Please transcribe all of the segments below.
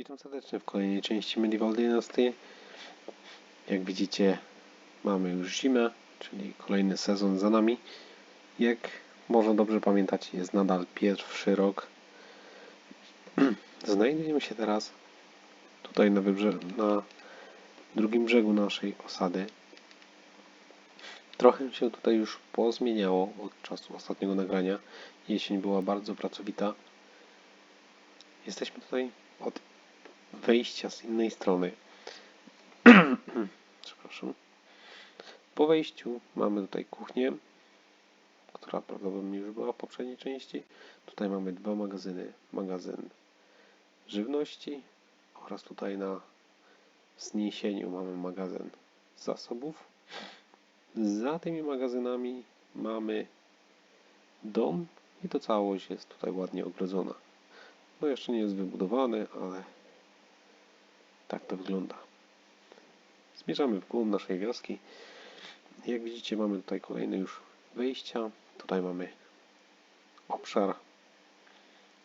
Witam serdecznie w kolejnej części Medieval Dynasty. Jak widzicie, mamy już zimę, czyli kolejny sezon za nami. Jak może dobrze pamiętać, jest nadal pierwszy rok. Znajdujemy się teraz tutaj na, na drugim brzegu naszej osady. Trochę się tutaj już pozmieniało od czasu ostatniego nagrania. Jesień była bardzo pracowita. Jesteśmy tutaj od wejścia z innej strony. Przepraszam. Po wejściu mamy tutaj kuchnię, która prawdopodobnie już była w poprzedniej części. Tutaj mamy dwa magazyny. Magazyn żywności oraz tutaj na zniesieniu mamy magazyn zasobów. Za tymi magazynami mamy dom i to całość jest tutaj ładnie ogrodzona. No jeszcze nie jest wybudowany, ale tak to wygląda. Zmierzamy w głąb naszej wioski. Jak widzicie mamy tutaj kolejne już wejścia. Tutaj mamy obszar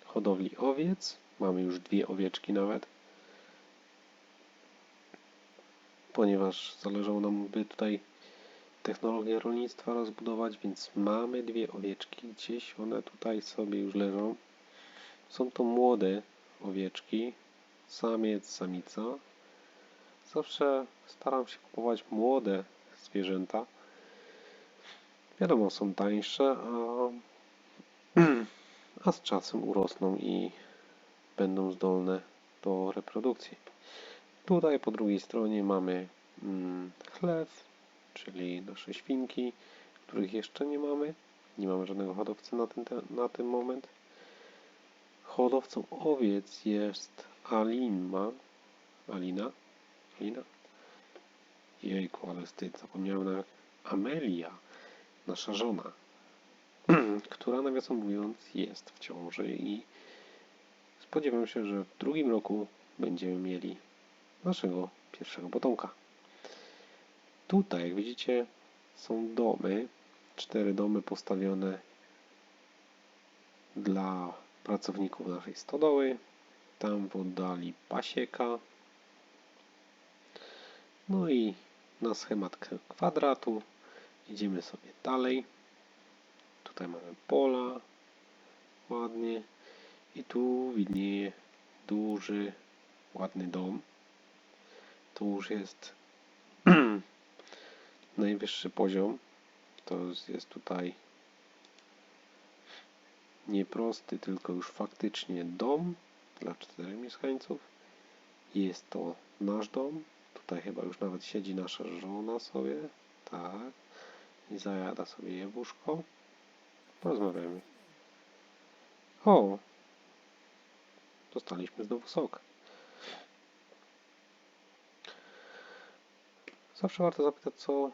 hodowli owiec. Mamy już dwie owieczki nawet. Ponieważ zależało nam by tutaj technologię rolnictwa rozbudować, więc mamy dwie owieczki. Gdzieś one tutaj sobie już leżą. Są to młode owieczki, samiec, samica. Zawsze staram się kupować młode zwierzęta. Wiadomo, są tańsze, a, a z czasem urosną i będą zdolne do reprodukcji. Tutaj po drugiej stronie mamy mm, chlew, czyli nasze świnki, których jeszcze nie mamy. Nie mamy żadnego hodowcy na ten, te- na ten moment. Hodowcą owiec jest Alima. Alina? Alina? Jejku, ale wstyd, zapomniałem nawet. Amelia, nasza żona, która nawiasem mówiąc jest w ciąży i spodziewam się, że w drugim roku będziemy mieli naszego pierwszego potomka. Tutaj, jak widzicie, są domy, cztery domy postawione dla pracowników naszej stodoły. Tam w oddali pasieka. No i na schemat kwadratu idziemy sobie dalej. Tutaj mamy pola, ładnie. I tu widnieje duży, ładny dom. To już jest najwyższy poziom. To jest tutaj nie prosty, tylko już faktycznie dom dla czterech mieszkańców. Jest to nasz dom. Tutaj chyba już nawet siedzi nasza żona sobie. Tak. I zajada sobie jabłuszko. Porozmawiamy. O! Dostaliśmy znowu sok. Zawsze warto zapytać, co,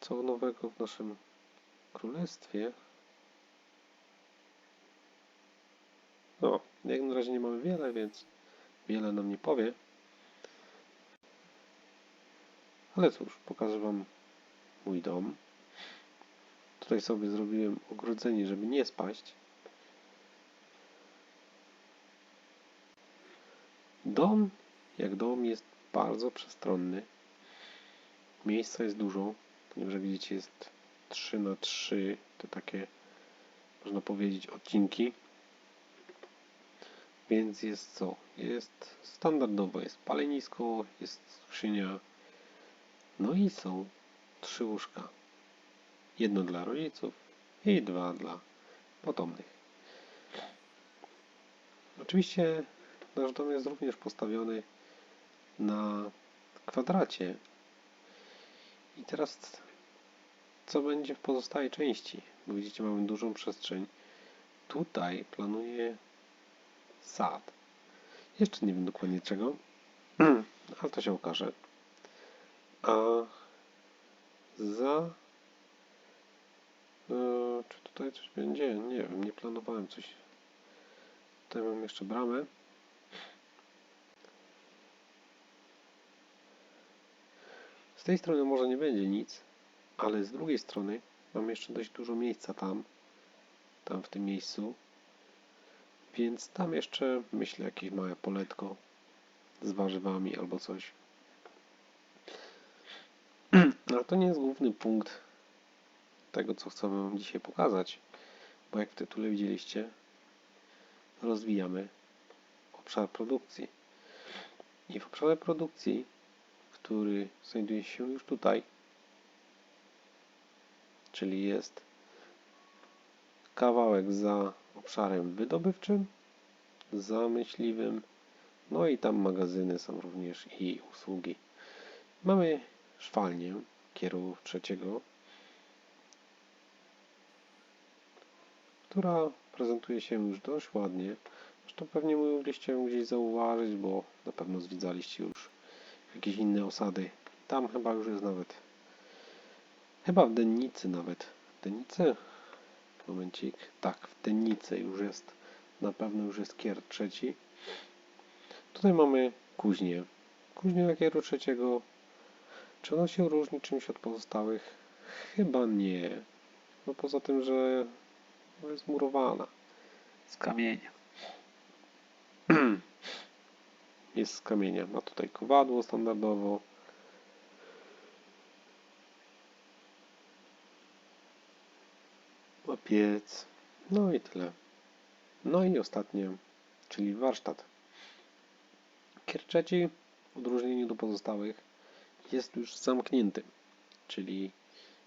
co nowego w naszym królestwie. No, jak na razie nie mamy wiele, więc wiele nam nie powie. Ale cóż, pokażę Wam mój dom. Tutaj sobie zrobiłem ogrodzenie, żeby nie spaść. Dom, jak dom, jest bardzo przestronny. Miejsca jest dużo, ponieważ jak widzicie jest 3 na 3 te takie, można powiedzieć, odcinki. Więc jest co? Jest standardowo, jest palenisko, jest skrzynia, no i są trzy łóżka. Jedno dla rodziców i dwa dla potomnych. Oczywiście nasz dom jest również postawiony na kwadracie. I teraz co będzie w pozostałej części? Bo widzicie, mamy dużą przestrzeń. Tutaj planuję sad. Jeszcze nie wiem dokładnie czego, ale to się okaże. A za. e, czy tutaj coś będzie? Nie wiem, nie planowałem coś. Tutaj mam jeszcze bramę. Z tej strony może nie będzie nic, ale z drugiej strony mam jeszcze dość dużo miejsca tam, tam w tym miejscu. Więc tam jeszcze myślę jakieś małe poletko z warzywami albo coś. Ale to nie jest główny punkt tego, co chcę Wam dzisiaj pokazać, bo jak w tytule widzieliście, rozwijamy obszar produkcji. I w obszarze produkcji, który znajduje się już tutaj, czyli jest kawałek za obszarem wydobywczym, za myśliwym, no i tam magazyny są również i usługi. Mamy szwalnię kieru trzeciego, która prezentuje się już dość ładnie. Zresztą pewnie mogliście ją gdzieś zauważyć, bo na pewno zwiedzaliście już jakieś inne osady. Tam chyba już jest nawet, chyba w Dennicy nawet. Dennicy? Momencik. Tak, w Dennicy już jest, na pewno już jest kier trzeci. Tutaj mamy kuźnię. Kuźnię lakieru trzeciego. Czy ona się różni czymś od pozostałych? Chyba nie. No poza tym, że jest murowana z kamienia. Jest z kamienia. Ma tutaj kowadło standardowo. Piec. No i tyle. No i ostatnie, czyli warsztat. Kier trzeci, w odróżnieniu do pozostałych, jest już zamknięty. Czyli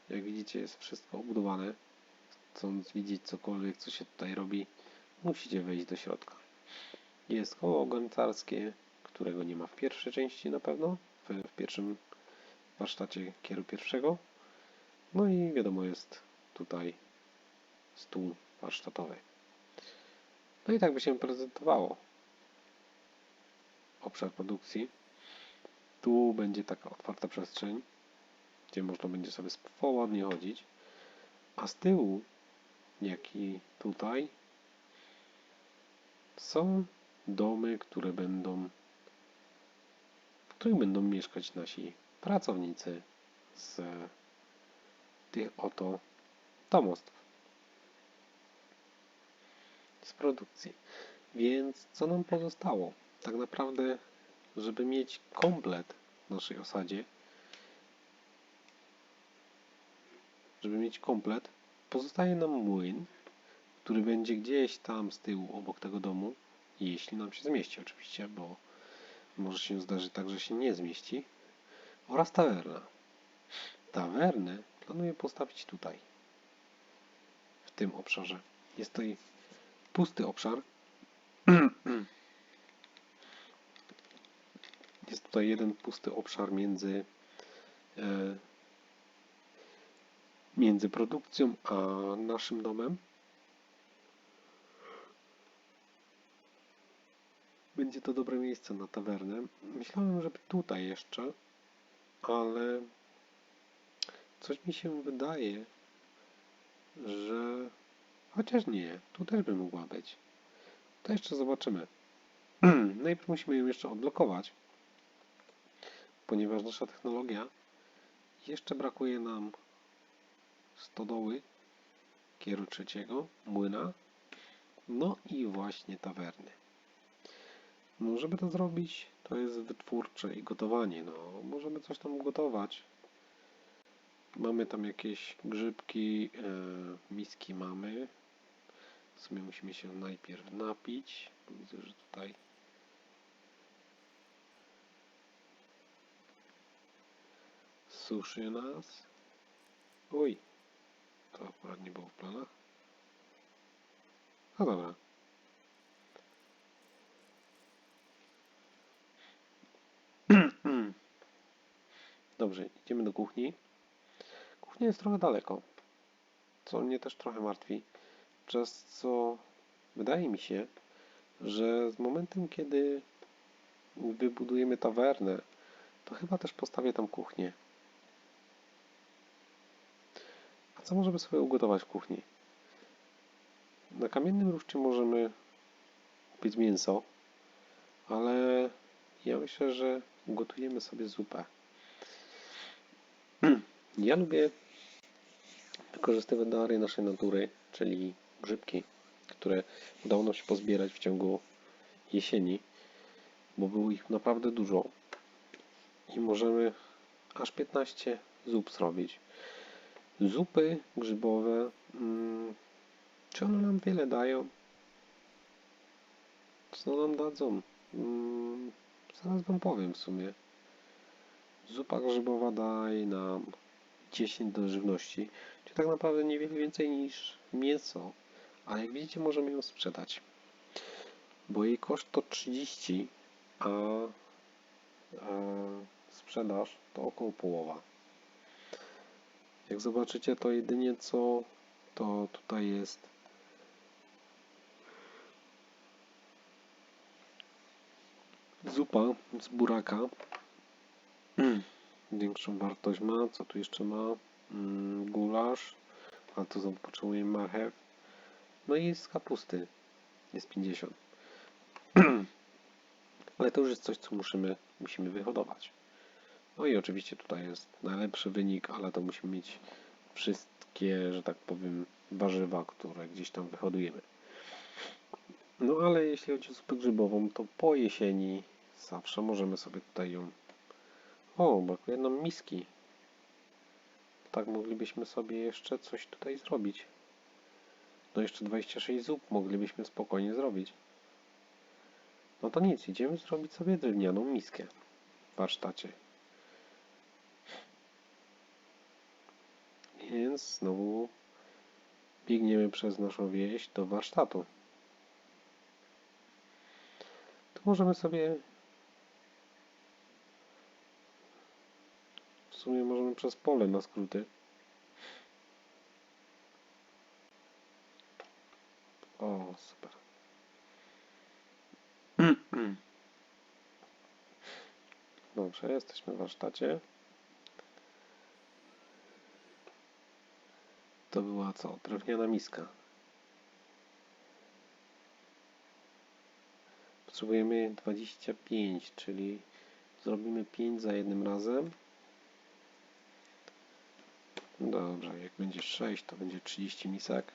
jak widzicie jest wszystko obudowane. Chcąc widzieć cokolwiek, co się tutaj robi, musicie wejść do środka. Jest koło ogoncarskie, którego nie ma w pierwszej części na pewno, w, w pierwszym warsztacie kieru pierwszego. No i wiadomo jest tutaj stół warsztatowy. No i tak by się prezentowało obszar produkcji. Tu będzie taka otwarta przestrzeń, gdzie można będzie sobie swobodnie chodzić. A z tyłu, jak i tutaj, są domy, które będą, w których będą mieszkać nasi pracownicy z tych oto domostw. Z produkcji. Więc co nam pozostało? Tak naprawdę, żeby mieć komplet w naszej osadzie, żeby mieć komplet, pozostaje nam młyn, który będzie gdzieś tam z tyłu obok tego domu, jeśli nam się zmieści oczywiście, bo może się zdarzyć tak, że się nie zmieści, oraz tawerna. Tawernę planuję postawić tutaj, w tym obszarze. Jest to pusty obszar. Jest tutaj jeden pusty obszar między e, między produkcją a naszym domem. Będzie to dobre miejsce na tawernę. Myślałem, żeby tutaj jeszcze, ale coś mi się wydaje, że chociaż nie, tu też by mogła być. To jeszcze zobaczymy. Najpierw musimy ją jeszcze odblokować, ponieważ nasza technologia jeszcze brakuje nam stodoły kieru trzeciego, młyna, no i właśnie tawerny. No, żeby to zrobić, to jest wytwórcze i gotowanie. No, możemy coś tam gotować. Mamy tam jakieś grzybki, e, miski mamy. W sumie musimy się najpierw napić. Widzę, że tutaj suszy nas. Oj, to akurat nie było w planach. No dobra. Dobrze, idziemy do kuchni. Kuchnia jest trochę daleko, co mnie też trochę martwi, przez co wydaje mi się, że z momentem, kiedy wybudujemy tawernę, to chyba też postawię tam kuchnię. A co możemy sobie ugotować w kuchni? Na kamiennym ruszcie możemy kupić mięso, ale ja myślę, że ugotujemy sobie zupę. Ja lubię wykorzystywać dary naszej natury, czyli grzybki, które udało nam się pozbierać w ciągu jesieni, bo było ich naprawdę dużo i możemy aż 15 zup zrobić. Zupy grzybowe, mm, czy one nam wiele dają? Co nam dadzą? Mm, zaraz wam powiem w sumie. Zupa grzybowa daje nam 10 do żywności, czyli tak naprawdę niewiele więcej niż mięso, a jak widzicie możemy ją sprzedać, bo jej koszt to 30, a, a sprzedaż to około połowa. Jak zobaczycie to jedynie co to tutaj jest zupa z buraka większą wartość ma. Co tu jeszcze ma? Mm, gulasz, a znowu potrzebujemy marchew. No i z kapusty jest 50. Ale to już jest coś, co musimy, musimy wyhodować. No i oczywiście tutaj jest najlepszy wynik, ale to musimy mieć wszystkie, że tak powiem, warzywa, które gdzieś tam wyhodujemy. No ale jeśli chodzi o zupę grzybową, to po jesieni zawsze możemy sobie tutaj ją o, brakuje nam miski. Tak moglibyśmy sobie jeszcze coś tutaj zrobić. No jeszcze 26 zup moglibyśmy spokojnie zrobić. No to nic, idziemy zrobić sobie drewnianą miskę w warsztacie. Więc znowu biegniemy przez naszą wieś do warsztatu. Tu możemy sobie W sumie możemy przez pole na skróty. O, super. Dobrze, jesteśmy w warsztacie. To była co? Drewniana miska. Potrzebujemy 25, czyli zrobimy 5 za jednym razem. Dobrze, jak będzie 6, to będzie 30 misek.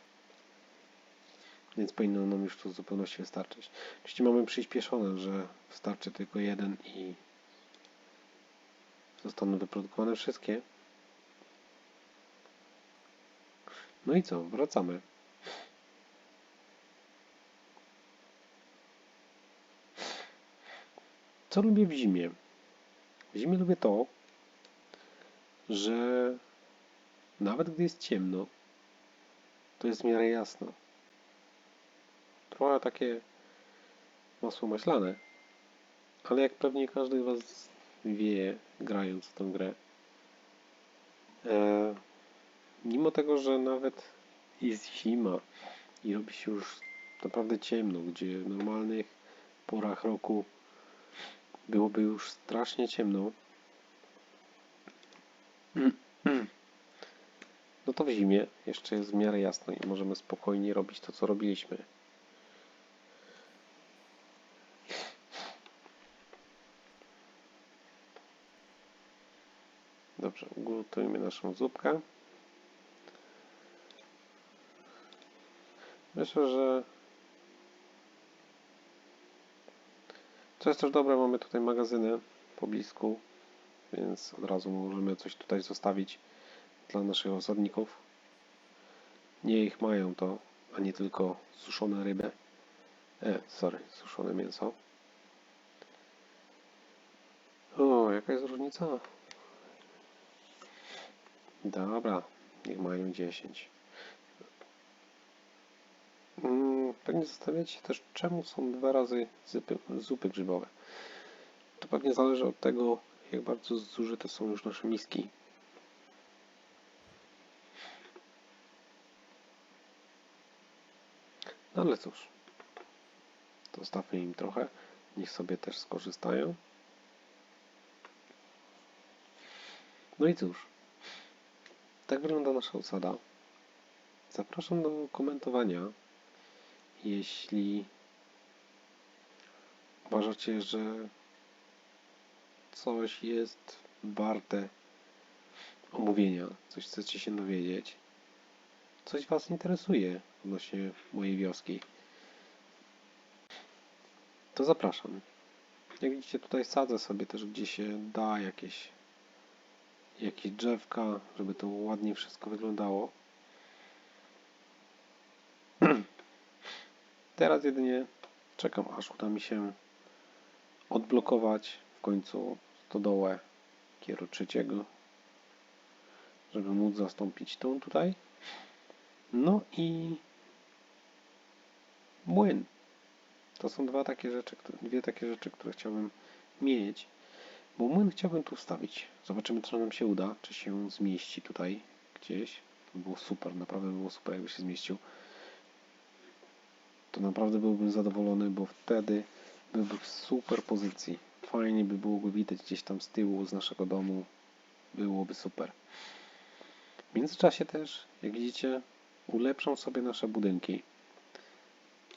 Więc powinno nam już to w zupełności wystarczyć. Oczywiście mamy przyspieszone, że wystarczy tylko jeden i zostaną wyprodukowane wszystkie. No i co? Wracamy. Co lubię w zimie? W zimie lubię to, że nawet gdy jest ciemno, to jest w miarę jasno. Trochę takie masło maślane, ale jak pewnie każdy Was wie, grając w tę grę, e, mimo tego, że nawet jest zima i robi się już naprawdę ciemno, gdzie w normalnych porach roku byłoby już strasznie ciemno, no to w zimie jeszcze jest w miarę jasno i możemy spokojnie robić to, co robiliśmy. Dobrze, ugotujmy naszą zupkę. Myślę, że co jest też dobre, mamy tutaj magazyny po blisku, więc od razu możemy coś tutaj zostawić dla naszych osadników. Nie ich mają to, a nie tylko suszone ryby. E, sorry, suszone mięso. O, jaka jest różnica? Dobra, niech mają 10. Mm, pewnie zastanawiacie się też, czemu są dwa razy zupy, zupy grzybowe. To pewnie zależy od tego, jak bardzo zużyte są już nasze miski. No ale cóż, zostawmy im trochę, niech sobie też skorzystają. No i cóż, tak wygląda nasza osada. Zapraszam do komentowania, jeśli uważacie, że coś jest warte omówienia, coś chcecie się dowiedzieć, coś Was interesuje odnośnie mojej wioski, to zapraszam. Jak widzicie, tutaj sadzę sobie też gdzie się da jakieś, jakieś drzewka, żeby to ładnie wszystko wyglądało. Teraz jedynie czekam, aż uda mi się odblokować w końcu stodołę kieru trzeciego, żeby móc zastąpić tą tutaj. No i młyn. To są dwa takie rzeczy, dwie takie rzeczy, które chciałbym mieć. Bo młyn chciałbym tu wstawić. Zobaczymy, co nam się uda. Czy się zmieści tutaj gdzieś. To by było super, naprawdę by było super, jakby się zmieścił. To naprawdę byłbym zadowolony, bo wtedy byłby w super pozycji. Fajnie by było go widać gdzieś tam z tyłu, z naszego domu. Byłoby super. W międzyczasie też, jak widzicie, ulepszam sobie nasze budynki.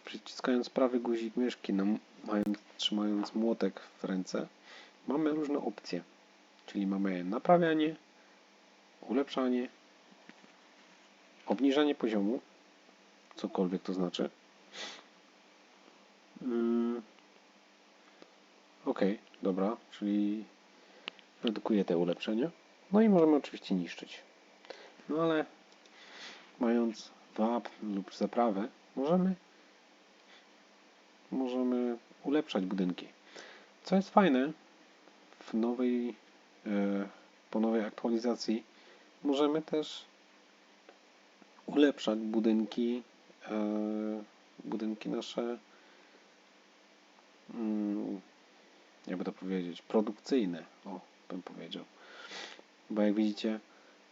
Przyciskając prawy guzik myszki, nam- mając, trzymając młotek w ręce, mamy różne opcje. Czyli mamy naprawianie, ulepszanie, obniżanie poziomu, cokolwiek to znaczy. Mm. Ok, dobra, czyli redukuje te ulepszenia. No i możemy oczywiście niszczyć. No ale mając wapń lub zaprawę, możemy możemy ulepszać budynki. Co jest fajne, w nowej, e, po nowej aktualizacji możemy też ulepszać budynki, e, budynki nasze, mm, jakby to powiedzieć, produkcyjne, o, bym powiedział. Bo jak widzicie,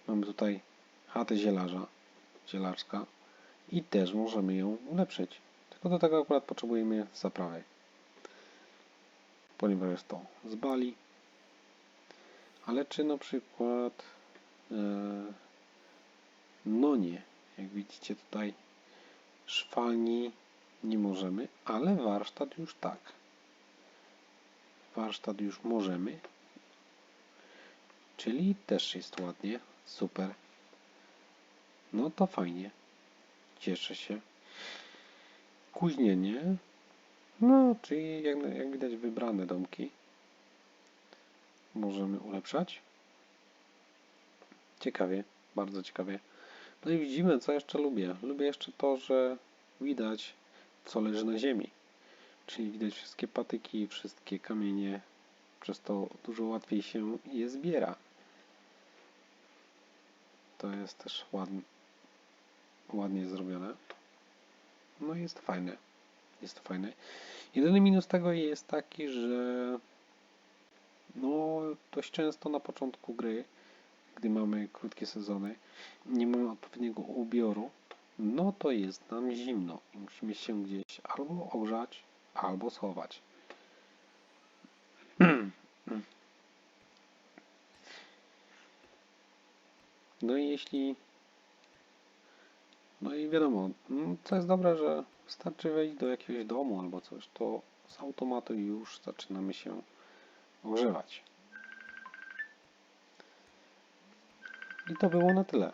mamy tutaj chatę zielarza, zielarska i też możemy ją ulepszyć. Tylko do tego akurat potrzebujemy zaprawę. Ponieważ jest to z Bali. Ale czy na przykład e, no nie, jak widzicie tutaj szwalni nie możemy, ale warsztat już tak. Warsztat już możemy. Czyli też jest ładnie, super. No to fajnie. Cieszę się. Kuźnienie. No, czyli jak, jak widać wybrane domki. Możemy ulepszać. Ciekawie, bardzo ciekawie. No i widzimy, co jeszcze lubię. Lubię jeszcze to, że widać, co leży na ziemi. Czyli widać wszystkie patyki, wszystkie kamienie. Przez to dużo łatwiej się je zbiera. To jest też ładnie, ładnie zrobione. No jest fajne. Jest to fajne. Jedyny minus tego jest taki, że no dość często na początku gry, gdy mamy krótkie sezony, nie mamy odpowiedniego ubioru, no to jest nam zimno i musimy się gdzieś albo ogrzać, albo schować. No i jeśli no i wiadomo, mm, co jest dobre, że wystarczy wejść do jakiegoś domu albo coś, to z automatu już zaczynamy się ogrzewać. I to było na tyle.